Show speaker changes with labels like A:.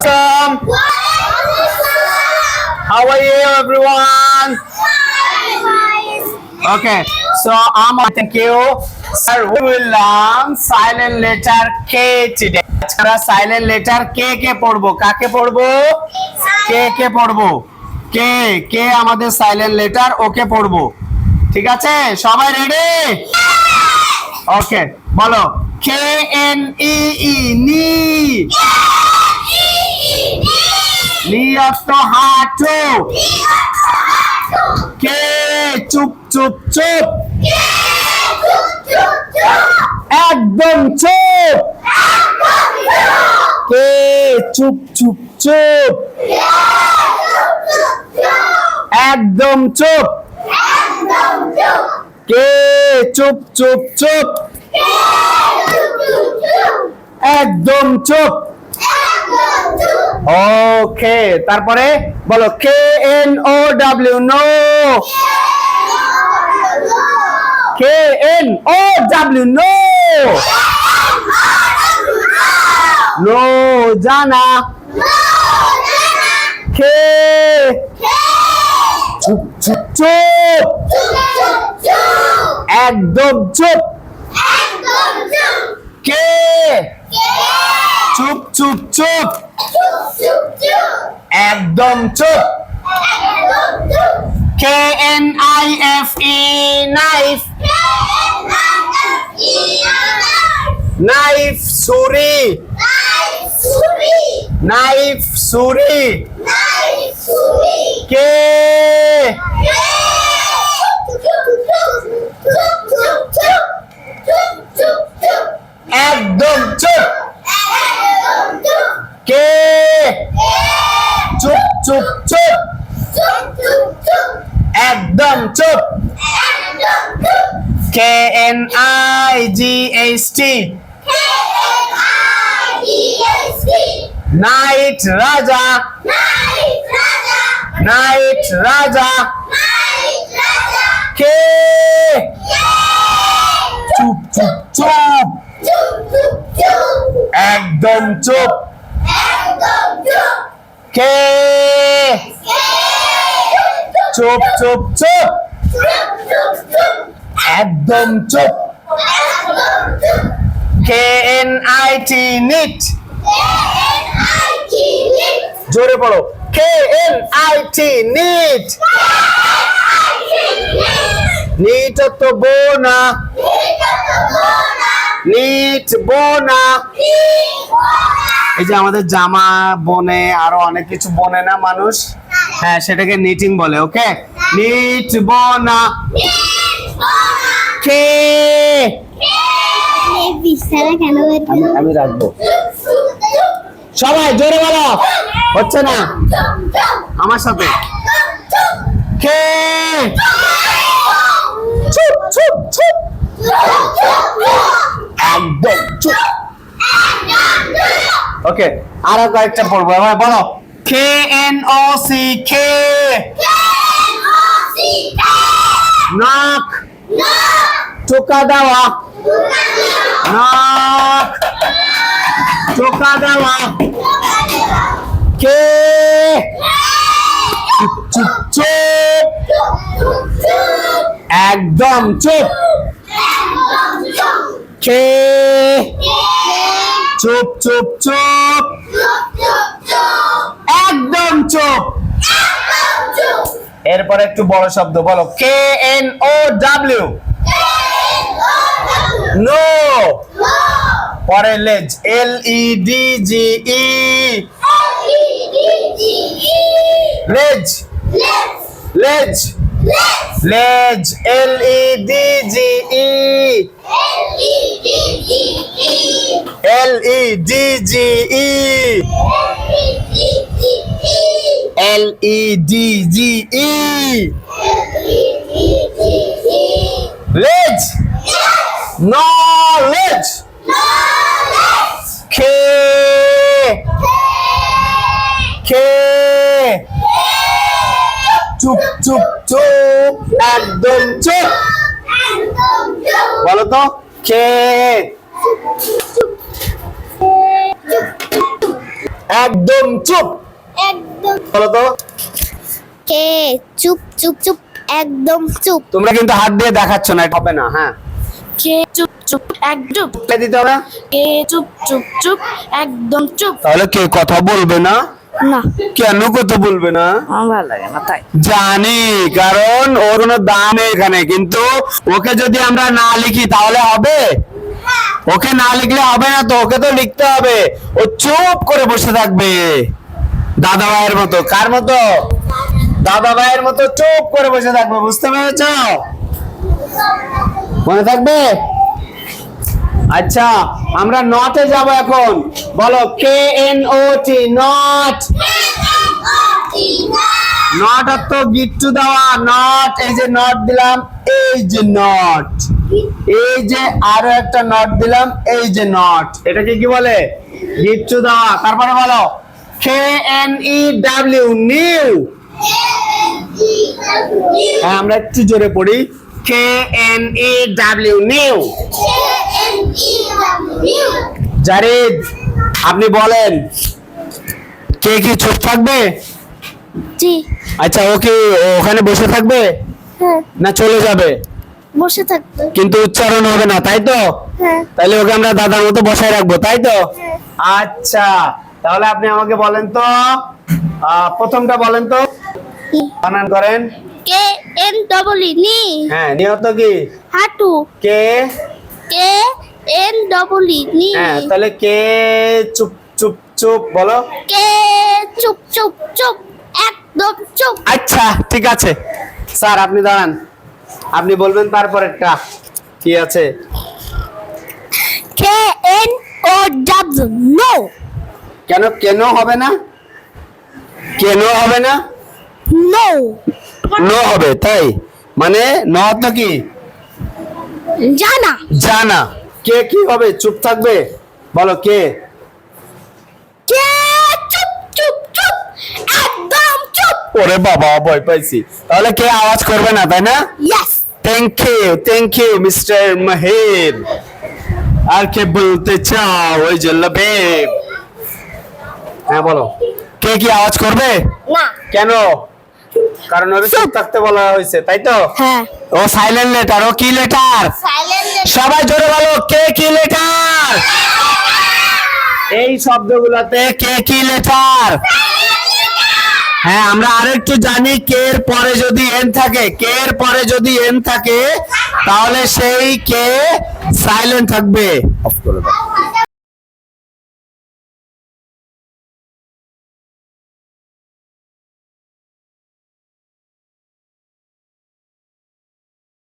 A: Welcome. How are you, everyone? Okay, so um, thank you. Sir, we will learn silent letter K today. আজকে silent letter K কে পড়ব কাকে পড়ব কে কে পড়ব কে কে আমাদের সাইলেন্ট লেটার ওকে পড়ব ঠিক আছে সবাই রেডি ওকে বলো কে এন ই ই অর্থ হাঁটু। কে? চুপ চুপ চুপ। একদম চুপ। কে? চুপ চুপ চুপ। একদম চুপ। কে? চুপ চুপ চুপ। একদম চুপ। ওকে তারপরে বলো K N O W know K N O W know know জানা কে চুপ চুপ চুপ একদম চুপ কে চুপ চুপ চুপ একদম চুপ K N I F E knife knife ছুরি নাইফ ছুরি কে চুপ চুপ। চুপ একদম চুপ। K N I G H T knight রাজা নাইট রাজা কে চুপ চুপ চুপ একদম চুপ কে চুপ, চোপ চোপ। একদম চুপ। K N I T knit জোরে পড়ো। K N I T knit knit তো বোনা নিট বোনা এই যে আমাদের জামা বনে আরও অনেক কিছু বনে না মানুষ? হ্যাঁ সেটাকে নিটিং বলে ওকে নিট বোনা। কে? আমি রাখব। সবাই জোরে বলো। হচ্ছে না? আমার সাথে। কে? চুপ চুপ চুপ। একদম চুপ। ওকে আরও কয়েকটা পড়ব। এবার বলো। কে এন ও সি কে নাক টোকা দেওয়া নাক টোকা দেওয়া কে চুপ চুপ চুপ একদম চুপ কে চুপ চুপ চুপ একদম চুপ এরপর একটু বড় শব্দ, বলো K N O W know পরে লেজ এল ই ডি জি E ledge. Ledge. Ledge L E D G E L E D G E L E D G E ledge knowledge. K কে চুপ চুপ চুপ একদম চুপ বলো তো কে একদম চুপ
B: একদম
A: বলো তো।
B: কে? চুপ চুপ চুপ একদম চুপ।
A: তোমরা কিন্তু হাত দিয়ে দেখাচ্ছ না হবে না হ্যাঁ।
C: কে? চুপ চুপ একদম।
A: বলে দিতে হবে?
C: কে? চুপ চুপ চুপ একদম চুপ।
A: তাহলে কে কথা বলবে না?
B: না।
A: কেন কথা বলবে না?
C: ভালো লাগে না তাই।
A: জানি কারণ ওর কোনো দাম এখানে কিন্তু ওকে যদি আমরা না লিখি তাহলে হবে? ওকে না লিখলে হবে না তো ওকে তো লিখতে হবে। ও চুপ করে বসে থাকবে। দাদা ভাইয়ের মতো, কার মতো? দাদা ভাইয়ের মতো চুপ করে বসে থাকবে, বুঝতে পেরেছ? মনে থাকবে? আচ্ছা আমরা নটে যাব এখন। বলো K N O T knot knot অর্থ গিট্টু দেওয়া নট এই যে নট দিলাম, এই যে নট এই যে আরও একটা নট দিলাম, এই যে নট এটাকে কি বলে? গিট্টু দেওয়া। তারপরে বলো K N E W knew হ্যাঁ আমরা একটু জোরে পড়ি। K N E W knew Zarid আপনি বলেন কে কি চুপ থাকবে?
B: জি।
A: আচ্ছা ও কি ওখানে বসে থাকবে?
B: হ্যাঁ।
A: না চলে যাবে?
B: বসে থাকবে।
A: কিন্তু উচ্চারণ হবে না তাই তো?
B: হ্যাঁ।
A: তাহলে ওকে আমরা দাদার মতো বসায় রাখব তাই তো? আচ্ছা। তাহলে আপনি আমাকে বলেন তো প্রথমটা বলেন তো। বানান করেন।
B: কে এন ডবল ই নি।
A: হ্যাঁ নিহত কি?
B: হাঁটু।
A: কে?
B: কে এন ডবল ই নি।
A: হ্যাঁ তাহলে কে চুপ চুপ চুপ বলো।
B: কে চুপ চুপ চুপ একদম চুপ।
A: আচ্ছা ঠিক আছে। স্যার আপনি দাঁড়ান। আপনি বলবেন তারপরেরটা। কি আছে?
B: K N O W know.
A: কেন কেন হবে না? কেন হবে না?
B: নো
A: নো হবে তাই? মানে ন তো কি?
B: জানা।
A: জানা। কে কি হবে? চুপ থাকবে? বলো কে?
B: কে? চুপ চুপ চুপ। একদম চুপ।
A: ওরে বাবা ভয় পাইছি। তাহলে কে আওয়াজ করবে না তাই না?
B: Yes
A: thank you thank you mister Mahir আর কে বলতে চাও ওই যে লবেব হ্যাঁ বলো। কে কি আওয়াজ করবে?
B: না।
A: কেন? কারণ ওর চুপ থাকতে বলা হয়েছে তাই তো?
B: হ্যাঁ।
A: ও সাইলেন্ট লেটার ও কি লেটার
B: সাইলেন্ট
A: সবাই জোরে বলো কে কি লেটার এই শব্দগুলোতে কে কি লেটার হ্যাঁ আমরা আরেকটু জানি কে এর পরে যদি এন থাকে। কে এর পরে যদি এন থাকে তাহলে সেই কে সাইলেন্ট থাকবে। অফ করে দাও।